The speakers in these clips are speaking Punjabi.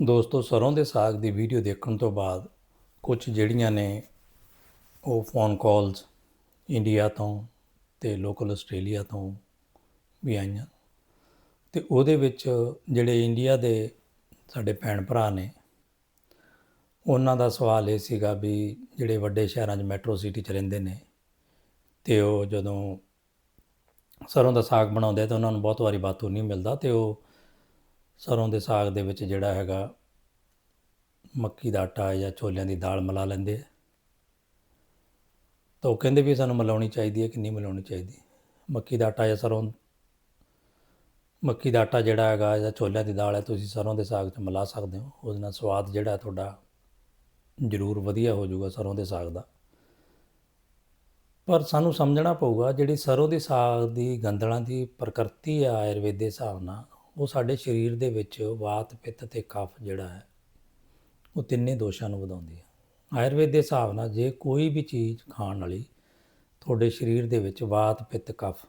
ਦੋਸਤੋ, ਸਰੋਂ ਦੇ ਸਾਗ ਦੀ ਵੀਡੀਓ ਦੇਖਣ ਤੋਂ ਬਾਅਦ ਕੁਝ ਜਿਹੜੀਆਂ ਨੇ ਉਹ ਫੋਨ ਕਾਲਸ ਇੰਡੀਆ ਤੋਂ ਤੇ ਲੋਕਲ ਆਸਟ੍ਰੇਲੀਆ ਤੋਂ ਵੀ ਆਈਆਂ ਤੇ ਉਹਦੇ ਵਿੱਚ ਜਿਹੜੇ ਇੰਡੀਆ ਦੇ ਸਾਡੇ ਭੈਣ ਭਰਾ ਨੇ, ਉਹਨਾਂ ਦਾ ਸਵਾਲ ਇਹ ਸੀਗਾ ਵੀ ਜਿਹੜੇ ਵੱਡੇ ਸ਼ਹਿਰਾਂ 'ਚ ਮੈਟਰੋ ਸਿਟੀ 'ਚ ਰਹਿੰਦੇ ਨੇ ਤੇ ਉਹ ਜਦੋਂ ਸਰੋਂ ਦਾ ਸਾਗ ਬਣਾਉਂਦੇ ਤਾਂ ਉਹਨਾਂ ਨੂੰ ਬਹੁਤ ਵਾਰੀ ਬਾਤੂ ਨਹੀਂ ਮਿਲਦਾ ਤੇ ਉਹ ਸਰੋਂ ਦੇ ਸਾਗ ਦੇ ਵਿੱਚ ਜਿਹੜਾ ਹੈਗਾ ਮੱਕੀ ਦਾ ਆਟਾ ਜਾਂ ਛੋਲਿਆਂ ਦੀ ਦਾਲ ਮਿਲਾ ਲੈਂਦੇ ਆ। ਤਾਂ ਉਹ ਕਹਿੰਦੇ ਵੀ ਸਾਨੂੰ ਮਿਲਾਉਣੀ ਚਾਹੀਦੀ ਹੈ ਕਿ ਨਹੀਂ ਮਿਲਾਉਣੀ ਚਾਹੀਦੀ। ਮੱਕੀ ਦਾ ਆਟਾ ਜਾਂ ਸਰੋਂ, ਮੱਕੀ ਦਾ ਆਟਾ ਜਿਹੜਾ ਹੈਗਾ ਜਾਂ ਛੋਲਿਆਂ ਦੀ ਦਾਲ ਹੈ, ਤੁਸੀਂ ਸਰੋਂ ਦੇ ਸਾਗ 'ਚ ਮਿਲਾ ਸਕਦੇ ਹੋ। ਉਹਦੇ ਨਾਲ ਸਵਾਦ ਜਿਹੜਾ ਤੁਹਾਡਾ ਜ਼ਰੂਰ ਵਧੀਆ ਹੋ ਜਾਊਗਾ ਸਰੋਂ ਦੇ ਸਾਗ ਦਾ। ਪਰ ਸਾਨੂੰ ਸਮਝਣਾ ਪਊਗਾ ਜਿਹੜੀ ਸਰੋਂ ਦੇ ਸਾਗ ਦੀ ਗੰਦਲਾਂ ਦੀ ਪ੍ਰਕਿਰਤੀ ਆ ਆਯੁਰਵੇਦ ਦੇ ਹਿਸਾਬ ਨਾਲ ਉਹ ਸਾਡੇ ਸਰੀਰ ਦੇ ਵਿੱਚ ਵਾਤ, ਪਿੱਤ ਤੇ ਕਫ ਜਿਹੜਾ ਹੈ, ਉਹ ਤਿੰਨੇ ਦੋਸ਼ਾਂ ਨੂੰ ਵਧਾਉਂਦੀ ਹੈ। ਆਯੁਰਵੇਦ ਦੇ ਹਿਸਾਬ ਨਾਲ ਜੇ ਕੋਈ ਵੀ ਚੀਜ਼ ਖਾਣ ਵਾਲੀ ਤੁਹਾਡੇ ਸਰੀਰ ਦੇ ਵਿੱਚ ਵਾਤ, ਪਿੱਤ, ਕਫ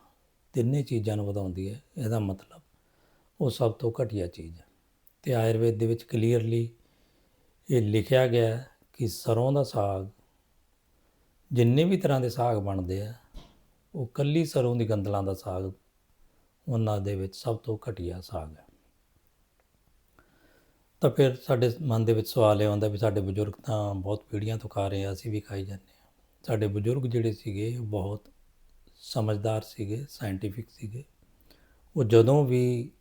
ਤਿੰਨੇ ਚੀਜ਼ਾਂ ਨੂੰ ਵਧਾਉਂਦੀ ਹੈ, ਇਹਦਾ ਮਤਲਬ ਉਹ ਸਭ ਤੋਂ ਘਟੀਆ ਚੀਜ਼ ਹੈ। ਤੇ ਆਯੁਰਵੇਦ ਦੇ ਵਿੱਚ ਕਲੀਅਰਲੀ ਇਹ ਲਿਖਿਆ ਗਿਆ ਕਿ ਸਰੋਂ ਦਾ ਸਾਗ, ਜਿੰਨੇ ਵੀ ਤਰ੍ਹਾਂ ਦੇ ਸਾਗ ਬਣਦੇ ਆ, ਉਹ ਕੱਲੀ ਸਰੋਂ ਦੀ ਗੰਦਲਾਂ ਦਾ ਸਾਗ ਉਹਨਾਂ ਦੇ ਵਿੱਚ ਸਭ ਤੋਂ ਘਟੀਆ ਸਾਗ ਹੈ। ਤਾਂ ਫਿਰ ਸਾਡੇ ਮਨ ਦੇ ਵਿੱਚ ਸਵਾਲ ਇਹ ਆਉਂਦਾ ਵੀ ਸਾਡੇ ਬਜ਼ੁਰਗ ਤਾਂ ਬਹੁਤ ਪੀੜ੍ਹੀਆਂ ਤੋਂ ਖਾ ਰਹੇ ਆ, ਅਸੀਂ ਵੀ ਖਾਈ ਜਾਂਦੇ ਹਾਂ। ਸਾਡੇ ਬਜ਼ੁਰਗ ਜਿਹੜੇ ਸੀਗੇ, ਉਹ ਬਹੁਤ ਸਮਝਦਾਰ ਸੀਗੇ ਸਾਇੰਟੀਫਿਕ ਸੀਗੇ। ਉਹ ਜਦੋਂ ਵੀ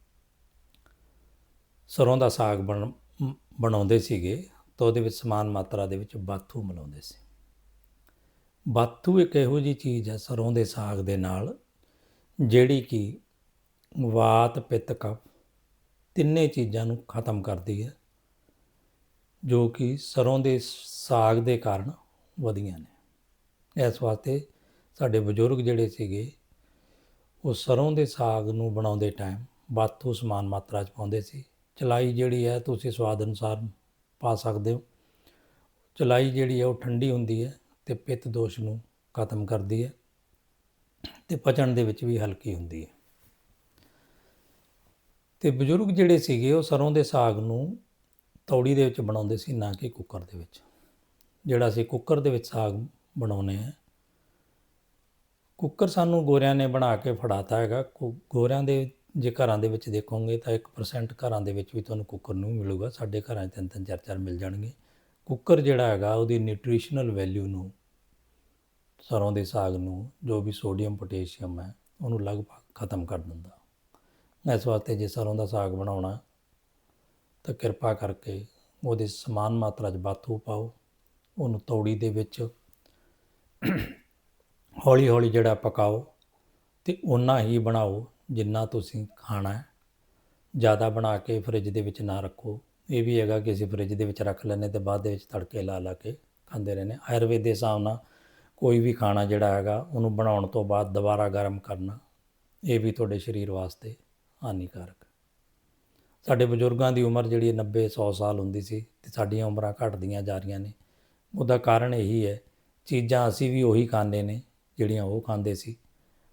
ਸਰੋਂ ਦਾ ਸਾਗ ਬਣ, ਬਣਾਉਂਦੇ ਸੀਗੇ, ਤਾਂ ਉਹਦੇ ਵਿੱਚ ਸਮਾਨ ਮਾਤਰਾ ਦੇ ਵਿੱਚ ਬਾਥੂ ਮਿਲਾਉਂਦੇ ਸੀ। ਬਾਥੂ ਇੱਕ ਇਹੋ ਜੀ ਚੀਜ਼ ਹੈ ਸਰੋਂ ਦੇ ਸਾਗ ਦੇ ਨਾਲ, ਜਿਹੜੀ ਕਿ ਵਾਤ, ਪਿੱਤ ਕਫ ਤਿੰਨੇ ਚੀਜ਼ਾਂ ਨੂੰ ਖਤਮ ਕਰਦੀ ਹੈ, ਜੋ ਕਿ ਸਰੋਂ ਦੇ ਸਾਗ ਦੇ ਕਾਰਨ ਵਧੀਆਂ ਨੇ। ਇਸ ਵਾਸਤੇ ਸਾਡੇ ਬਜ਼ੁਰਗ ਜਿਹੜੇ ਸੀਗੇ, ਉਹ ਸਰੋਂ ਦੇ ਸਾਗ ਨੂੰ ਬਣਾਉਂਦੇ ਟਾਈਮ ਬਾਥੂ ਸਮਾਨ ਮਾਤਰਾ 'ਚ ਪਾਉਂਦੇ ਸੀ। ਚਲਾਈ ਜਿਹੜੀ ਹੈ, ਤੁਸੀਂ ਸਵਾਦ ਅਨੁਸਾਰ ਪਾ ਸਕਦੇ ਹੋ। ਚਲਾਈ ਜਿਹੜੀ ਹੈ, ਉਹ ਠੰਡੀ ਹੁੰਦੀ ਹੈ ਤੇ ਪਿੱਤ ਦੋਸ਼ ਨੂੰ ਖਤਮ ਕਰਦੀ ਹੈ ਤੇ ਪਚਣ ਦੇ ਵਿੱਚ ਵੀ ਹਲਕੀ ਹੁੰਦੀ ਹੈ। ਤੇ ਬਜ਼ੁਰਗ ਜਿਹੜੇ ਸੀਗੇ ਉਹ ਸਰੋਂ ਦੇ ਸਾਗ ਨੂੰ ਤੌੜੀ ਦੇ ਵਿੱਚ ਬਣਾਉਂਦੇ ਸੀ, ਨਾ ਕਿ ਕੁੱਕਰ ਦੇ ਵਿੱਚ। ਜਿਹੜਾ ਅਸੀਂ ਕੁੱਕਰ ਦੇ ਵਿੱਚ ਸਾਗ ਬਣਾਉਨੇ ਆ ਕੁੱਕਰ ਸਾਨੂੰ ਗੋਰਿਆਂ ਨੇ ਬਣਾ ਕੇ ਫੜਾਤਾ ਹੈਗਾ। ਕੁ- ਗੋਰਿਆਂ ਦੇ ਜੇ ਘਰਾਂ ਦੇ ਵਿੱਚ ਦੇਖੋਗੇ ਤਾਂ 1% ਘਰਾਂ ਦੇ ਵਿੱਚ ਵੀ ਤੁਹਾਨੂੰ ਕੁੱਕਰ ਨੂੰ ਮਿਲੂਗਾ। ਸਾਡੇ ਘਰਾਂ 'ਚ ਤਿੰਨ ਤਿੰਨ ਚਾਰ ਚਾਰ ਮਿਲ ਜਾਣਗੇ। ਕੁੱਕਰ ਜਿਹੜਾ ਹੈਗਾ, ਉਹਦੀ ਨਿਊਟ੍ਰੀਸ਼ਨਲ ਵੈਲਿਊ ਨੂੰ, ਸਰੋਂ ਦੇ ਸਾਗ ਨੂੰ, ਜੋ ਵੀ ਸੋਡੀਅਮ ਪੋਟਾਸ਼ੀਅਮ ਹੈ, ਉਹਨੂੰ ਲਗਭਗ ਖਤਮ ਕਰ ਦਿੰਦਾ। ਇਸ ਵਾਸਤੇ ਜੇ ਸਰੋਂ ਦਾ ਸਾਗ ਬਣਾਉਣਾ ਤਾਂ ਕਿਰਪਾ ਕਰਕੇ ਉਹਦੇ ਸਮਾਨ ਮਾਤਰਾ 'ਚ ਬਾਥੂ ਪਾਓ। ਉਹਨੂੰ ਤੌੜੀ ਦੇ ਵਿੱਚ ਹੌਲੀ ਹੌਲੀ ਜਿਹੜਾ ਪਕਾਓ ਤੇ ਓਨਾ ਹੀ ਬਣਾਓ ਜਿੰਨਾ ਤੁਸੀਂ ਖਾਣਾ ਹੈ। ਜ਼ਿਆਦਾ ਬਣਾ ਕੇ ਫ੍ਰਿਜ ਦੇ ਵਿੱਚ ਨਾ ਰੱਖੋ। ਇਹ ਵੀ ਹੈਗਾ ਕਿ ਅਸੀਂ ਫ੍ਰਿਜ ਦੇ ਵਿੱਚ ਰੱਖ ਲੈਂਦੇ ਤੇ ਬਾਅਦ ਦੇ ਵਿੱਚ ਤੜਕੇ ਲਾ ਲਾ ਕੇ ਖਾਂਦੇ ਰਹਿੰਦੇ ਆਯੁਰਵੇਦ ਦੇ ਹਿਸਾਬ ਨਾਲ ਕੋਈ ਵੀ ਖਾਣਾ ਜਿਹੜਾ ਹੈਗਾ, ਉਹਨੂੰ ਬਣਾਉਣ ਤੋਂ ਬਾਅਦ ਦੁਬਾਰਾ ਗਰਮ ਕਰਨਾ, ਇਹ ਵੀ ਤੁਹਾਡੇ ਸਰੀਰ ਵਾਸਤੇ ਹਾਨੀਕਾਰਕ। ਸਾਡੇ ਬਜ਼ੁਰਗਾਂ ਦੀ ਉਮਰ ਜਿਹੜੀ 90 100 ਸਾਲ ਹੁੰਦੀ ਸੀ ਤੇ ਸਾਡੀਆਂ ਉਮਰਾਂ ਘਟਦੀਆਂ ਜਾ ਰਹੀਆਂ ਨੇ। ਉਹਦਾ ਕਾਰਨ ਇਹੀ ਹੈ, ਚੀਜ਼ਾਂ ਅਸੀਂ ਵੀ ਉਹੀ ਖਾਂਦੇ ਨੇ, ਜਿਹੜੀਆਂ ਉਹ ਖਾਂਦੇ ਸੀ।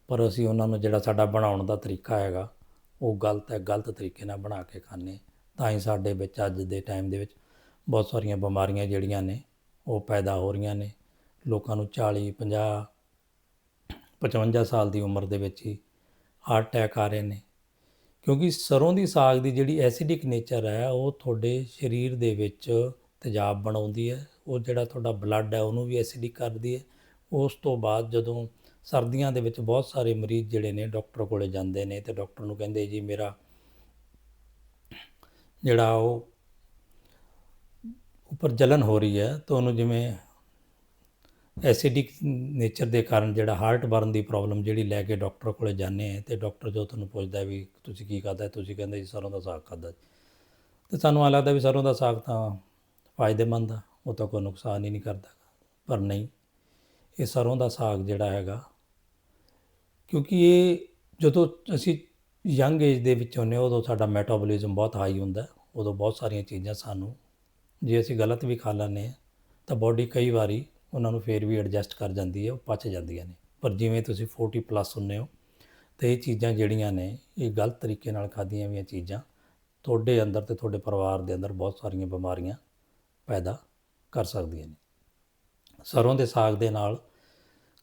ਪਰ ਅਸੀਂ ਉਹਨਾਂ ਨੂੰ ਜਿਹੜਾ ਸਾਡਾ ਬਣਾਉਣ ਦਾ ਤਰੀਕਾ ਹੈਗਾ, ਉਹ ਗਲਤ ਹੈ, ਗਲਤ ਤਰੀਕੇ ਨਾਲ ਬਣਾ ਕੇ ਖਾਂਦੇ ਤਾਂ ਹੀ ਸਾਡੇ ਵਿੱਚ ਅੱਜ ਦੇ ਟਾਈਮ ਦੇ ਵਿੱਚ ਬਹੁਤ ਸਾਰੀਆਂ ਬਿਮਾਰੀਆਂ ਜਿਹੜੀਆਂ ਨੇ, ਉਹ ਪੈਦਾ ਹੋ ਰਹੀਆਂ ਨੇ। ਲੋਕਾਂ ਨੂੰ 40 50 55 ਸਾਲ ਦੀ ਉਮਰ ਦੇ ਵਿੱਚ ਹੀ ਹਾਰਟ ਅਟੈਕ ਆ ਰਹੇ ਨੇ। ਕਿਉਂਕਿ ਸਰੋਂ ਦੀ ਸਾਗ ਦੀ ਜਿਹੜੀ ਐਸਿਡਿਕ ਨੇਚਰ ਹੈ, ਉਹ ਤੁਹਾਡੇ ਸਰੀਰ ਦੇ ਵਿੱਚ ਤੇਜ਼ਾਬ ਬਣਾਉਂਦੀ ਹੈ, ਉਹ ਜਿਹੜਾ ਤੁਹਾਡਾ ਬਲੱਡ ਹੈ, ਉਹਨੂੰ ਵੀ ਐਸਿਡਿਕ ਕਰਦੀ ਹੈ। ਉਸ ਤੋਂ ਬਾਅਦ ਜਦੋਂ ਸਰਦੀਆਂ ਦੇ ਵਿੱਚ ਬਹੁਤ ਸਾਰੇ ਮਰੀਜ਼ ਜਿਹੜੇ ਨੇ ਡਾਕਟਰ ਕੋਲੇ ਜਾਂਦੇ ਨੇ ਤੇ ਡਾਕਟਰ ਨੂੰ ਕਹਿੰਦੇ, ਜੀ ਮੇਰਾ ਜਿਹੜਾ ਉਹ ਉੱਪਰ ਜਲਨ ਹੋ ਰਹੀ ਹੈ, ਤਾਂ ਉਹਨੂੰ ਜਿਵੇਂ ਐਸਿਡਿਕ ਨੇਚਰ ਦੇ ਕਾਰਨ ਜਿਹੜਾ ਹਾਰਟ ਬਰਨ ਦੀ ਪ੍ਰੋਬਲਮ ਜਿਹੜੀ ਲੈ ਕੇ ਡਾਕਟਰ ਕੋਲੇ ਜਾਂਦੇ ਆ ਤੇ ਡਾਕਟਰ ਜੋ ਤੁਹਾਨੂੰ ਪੁੱਛਦਾ ਵੀ ਤੁਸੀਂ ਕੀ ਖਾਧਾ ਤੁਸੀਂ ਕਹਿੰਦੇ ਜੀ ਸਰੋਂ ਦਾ ਸਾਗ ਖਾਧਾ ਤੇ ਸਾਨੂੰ ਆ ਲੱਗਦਾ ਵੀ ਸਰੋਂ ਦਾ ਸਾਗ ਤਾਂ ਫਾਇਦੇਮੰਦ ਆ ਉਹ ਤਾਂ ਕੋਈ ਨੁਕਸਾਨ ਹੀ ਨਹੀਂ ਕਰਦਾ ਪਰ ਨਹੀਂ ਇਹ ਸਰੋਂ ਦਾ ਸਾਗ ਜਿਹੜਾ ਹੈਗਾ ਕਿਉਂਕਿ ਇਹ ਜਦੋਂ ਅਸੀਂ ਯੰਗ ਏਜ ਦੇ ਵਿੱਚ ਹੁੰਦੇ ਹਾਂ, ਉਦੋਂ ਸਾਡਾ ਮੈਟਾਬੋਲਿਜ਼ਮ ਬਹੁਤ ਹਾਈ ਹੁੰਦਾ ਉਦੋਂ ਬਹੁਤ ਸਾਰੀਆਂ ਚੀਜ਼ਾਂ ਸਾਨੂੰ ਜੇ ਅਸੀਂ ਗਲਤ ਵੀ ਖਾ ਲੈਂਦੇ ਹਾਂ ਤਾਂ ਬਾਡੀ ਕਈ ਵਾਰੀ ਉਹਨਾਂ ਨੂੰ ਫੇਰ ਵੀ ਐਡਜਸਟ ਕਰ ਜਾਂਦੀ ਹੈ, ਉਹ ਪਚ ਜਾਂਦੀਆਂ ਨੇ। ਪਰ ਜਿਵੇਂ ਤੁਸੀਂ 40 ਪਲੱਸ ਹੁੰਦੇ ਹੋ, ਤੇ ਇਹ ਚੀਜ਼ਾਂ ਜਿਹੜੀਆਂ ਨੇ, ਇਹ ਗਲਤ ਤਰੀਕੇ ਨਾਲ ਖਾਧੀਆਂ ਵੀਆਂ ਚੀਜ਼ਾਂ, ਤੁਹਾਡੇ ਅੰਦਰ ਤੇ ਤੁਹਾਡੇ ਪਰਿਵਾਰ ਦੇ ਅੰਦਰ ਬਹੁਤ ਸਾਰੀਆਂ ਬਿਮਾਰੀਆਂ ਪੈਦਾ ਕਰ ਸਕਦੀਆਂ ਨੇ। ਸਰੋਂ ਦੇ ਸਾਗ ਦੇ ਨਾਲ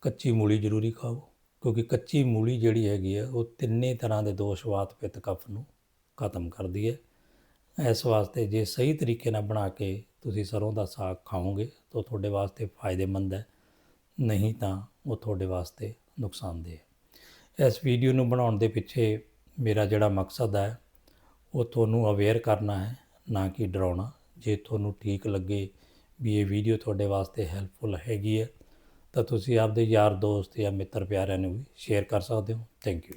ਕੱਚੀ ਮੂਲੀ ਜ਼ਰੂਰੀ ਖਾਓ, ਕਿਉਂਕਿ ਕੱਚੀ ਮੂਲੀ ਜਿਹੜੀ ਹੈਗੀ ਹੈ, ਉਹ ਤਿੰਨੇ ਤਰ੍ਹਾਂ ਦੇ ਦੋਸ਼ ਵਾਤ ਪਿੱਤ ਕਫ ਨੂੰ ਖਤਮ ਕਰਦੀ ਹੈ। ਇਸ ਵਾਸਤੇ ਜੇ ਸਹੀ ਤਰੀਕੇ ਨਾਲ ਬਣਾ ਕੇ ਤੁਸੀਂ ਸਰੋਂ ਦਾ ਸਾਗ ਖਾਓਗੇ ਤਾਂ ਤੁਹਾਡੇ ਵਾਸਤੇ ਫਾਇਦੇਮੰਦ ਹੈ, ਨਹੀਂ ਤਾਂ ਉਹ ਤੁਹਾਡੇ ਵਾਸਤੇ ਨੁਕਸਾਨਦੇਹ ਹੈ। ਇਸ ਵੀਡੀਓ ਨੂੰ ਬਣਾਉਣ ਦੇ ਪਿੱਛੇ ਮੇਰਾ ਜਿਹੜਾ ਮਕਸਦ ਹੈ, ਉਹ ਤੁਹਾਨੂੰ ਅਵੇਅਰ ਕਰਨਾ ਹੈ, ਨਾ ਕਿ ਡਰਾਉਣਾ। ਜੇ ਤੁਹਾਨੂੰ ਠੀਕ ਲੱਗੇ ਵੀ ਇਹ ਵੀਡੀਓ ਤੁਹਾਡੇ ਵਾਸਤੇ ਹੈਲਪਫੁਲ ਹੈਗੀ ਹੈ, ਤਾਂ ਤੁਸੀਂ ਆਪਦੇ ਯਾਰ, ਦੋਸਤ ਜਾਂ ਮਿੱਤਰ ਪਿਆਰਿਆਂ ਨੂੰ ਵੀ ਸ਼ੇਅਰ ਕਰ ਸਕਦੇ ਹੋ। Thank you